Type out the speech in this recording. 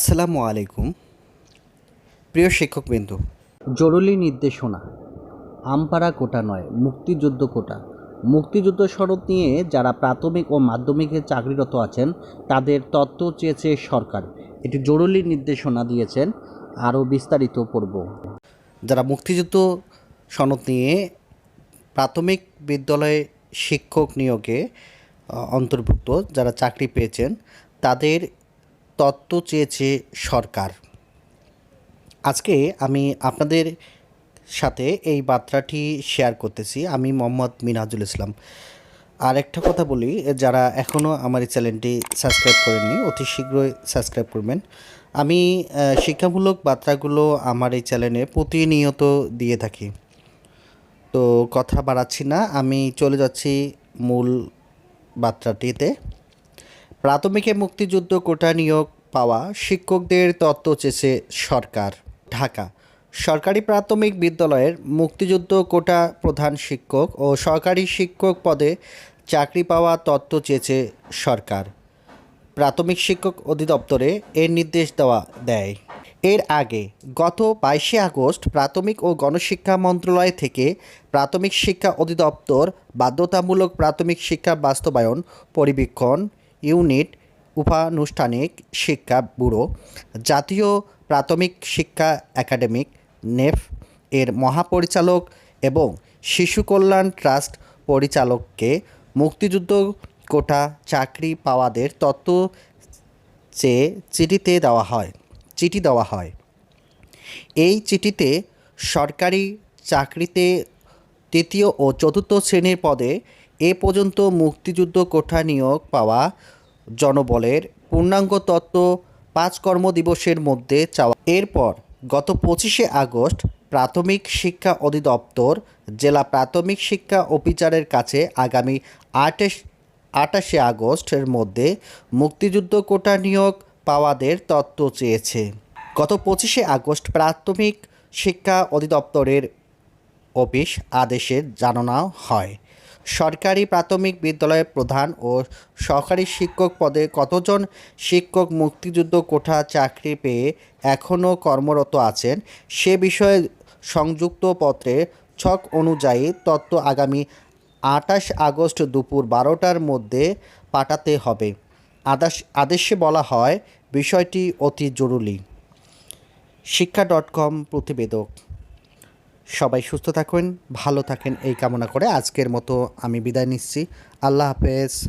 আসসালামু আলাইকুম। প্রিয় শিক্ষকবৃন্দ, জরুরি নির্দেশনা। আমপাড়া কোটা নয়, মুক্তিযুদ্ধ কোটা। মুক্তিযুদ্ধ শরৎ নিয়ে যারা প্রাথমিক ও মাধ্যমিকে চাকরিরত আছেন, তাদের তথ্য চেয়েছে সরকার। এটি জরুরি নির্দেশনা দিয়েছেন আরও বিস্তারিত পড়ব। যারা মুক্তিযুদ্ধ সনদ নিয়ে প্রাথমিক বিদ্যালয়ে শিক্ষক নিয়োগে অন্তর্ভুক্ত, যারা চাকরি পেয়েছেন, তাদের তত্ত্ব চেয়েছে সরকার। আজকে আমি আপনাদের সাথে এই বার্তাটি শেয়ার করতেছি। আমি মোহাম্মদ মিনাজুল ইসলাম। আর একটা কথা বলি, যারা এখনও আমার এই চ্যানেলটি সাবস্ক্রাইব করেননি, অতি শীঘ্রই সাবস্ক্রাইব করবেন। আমি শিক্ষামূলক বার্তাগুলো আমার এই চ্যানেলে প্রতিনিয়ত দিয়ে থাকি। তো কথা বাড়াচ্ছি না, আমি চলে যাচ্ছি মূল বার্তাটিতে। প্রাথমিকে মুক্তিযুদ্ধ কোটা নিয়োগ পাওয়া শিক্ষকদের তত্ত্ব চেয়েছে সরকার। ঢাকা। সরকারি প্রাথমিক বিদ্যালয়ের মুক্তিযুদ্ধ কোটা প্রধান শিক্ষক ও সরকারি শিক্ষক পদে চাকরি পাওয়া তত্ত্ব চেয়েছে সরকার। প্রাথমিক শিক্ষক অধিদপ্তরে এর নির্দেশ দেওয়া দেয়। এর আগে গত বাইশে আগস্ট প্রাথমিক ও গণশিক্ষা মন্ত্রণালয় থেকে প্রাথমিক শিক্ষা অধিদপ্তর বাধ্যতামূলক প্রাথমিক শিক্ষা বাস্তবায়ন পরিবীক্ষণ ইউনিট, উপানুষ্ঠানিক শিক্ষা ব্যুরো, জাতীয় প্রাথমিক শিক্ষা একাডেমিক, নেফ, এর মহাপরিচালক এবং শিশু কল্যাণ ট্রাস্ট পরিচালককে মুক্তিযুদ্ধ কোটা চাকরি পাওয়াদের তত্ত্ব চেয়ে চিঠিতে দেওয়া হয়, চিঠি দেওয়া হয়। এই চিঠিতে সরকারি চাকরিতে তৃতীয় ও চতুর্থ শ্রেণির পদে এ পর্যন্ত মুক্তিযুদ্ধ কোঠা নিয়োগ পাওয়া জনবলের পূর্ণাঙ্গ তত্ত্ব পাঁচ কর্মদিবসের মধ্যে চাওয়া। এরপর গত পঁচিশে আগস্ট প্রাথমিক শিক্ষা অধিদপ্তর জেলা প্রাথমিক শিক্ষা অফিসারের কাছে আগামী আঠাশ আটাশে আগস্টের মধ্যে মুক্তিযুদ্ধ কোটা নিয়োগ পাওয়াদের তত্ত্ব চেয়েছে। গত পঁচিশে আগস্ট প্রাথমিক শিক্ষা অধিদপ্তরের অফিস আদেশে জানানো হয়। সরকারি প্রাথমিক বিদ্যালয়ের প্রধান ও সহকারী শিক্ষক পদে কতজন শিক্ষক মুক্তিযুদ্ধ কোঠা চাকরি পেয়ে এখনও কর্মরত আছেন সে বিষয়ে সংযুক্ত পত্রে ছক অনুযায়ী তত্ত্ব আগামী আঠাশ আগস্ট দুপুর বারোটার মধ্যে পাঠাতে হবে। আদাস, আদেশে বলা হয়, বিষয়টি অতি জরুরি। শিক্ষা ডট কম প্রতিবেদক সবাই সুস্থ থাকুন, ভালো থাকেন, এই কামনা করে আজকের মতো আমি বিদায় নিচ্ছি। আল্লাহ হাফেজ।